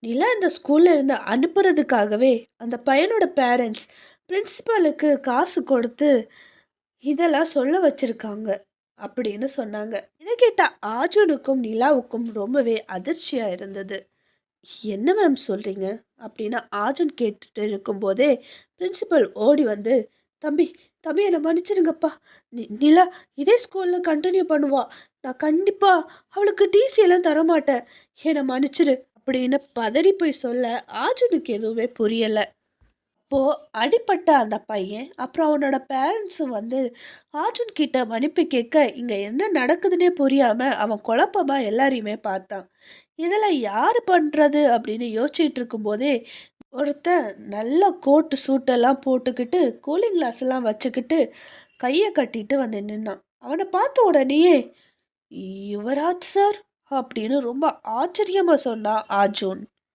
நிலா இந்த ஸ்கூல்ல இருந்து அனுப்புறதுக்காகவே அந்த பையனோட பேரண்ட்ஸ் பிரின்சிபாலுக்கு காசு கொடுத்து இதெல்லாம் சொல்ல வச்சிருக்காங்க அப்படின்னு சொன்னாங்க. இதை கேட்ட ஆர்ஜுனுக்கும் நிலாவுக்கும் ரொம்பவே அதிர்ச்சியா இருந்தது. என்ன மேம் சொல்றீங்க? அப்படின்னு ஆர்ஜுன் கேட்டுட்டு இருக்கும்போதே பிரின்சிபல் ஓடி வந்து தம்பி தம்பி என்னை மன்னிச்சிடுங்கப்பா நி- நிலா இதே ஸ்கூலில் கண்டினியூ பண்ணுவா. நான் கண்டிப்பாக அவளுக்கு டிசி எல்லாம் தரமாட்டேன். என்னை மன்னிச்சிடு அப்படின்னு பதறி போய் சொல்ல ஆர்ஜுனுக்கு எதுவுமே புரியலை. இப்போ அடிப்பட்ட அந்த பையன் அப்புறம் அவனோட பேரண்ட்ஸும் வந்து ஆர்ஜுன் கிட்ட மன்னிப்பு கேட்க இங்கே என்ன நடக்குதுன்னே புரியாமல் அவன் குழப்பமாக எல்லாரையுமே பார்த்தான். இதெல்லாம் யார் பண்ணுறது அப்படின்னு யோசிச்சுட்டு இருக்கும்போதே ஒருத்தன் நல்ல கோட்டு சூட்டெல்லாம் போட்டுக்கிட்டு கூலிங் கிளாஸ் எல்லாம் வச்சுக்கிட்டு கையை கட்டிட்டு வந்து நின்னான். அவனை பார்த்த உடனேயே யுவராஜ் சார் அப்படின்னு ரொம்ப ஆச்சரியமா சொன்னான் அர்ஜுன்.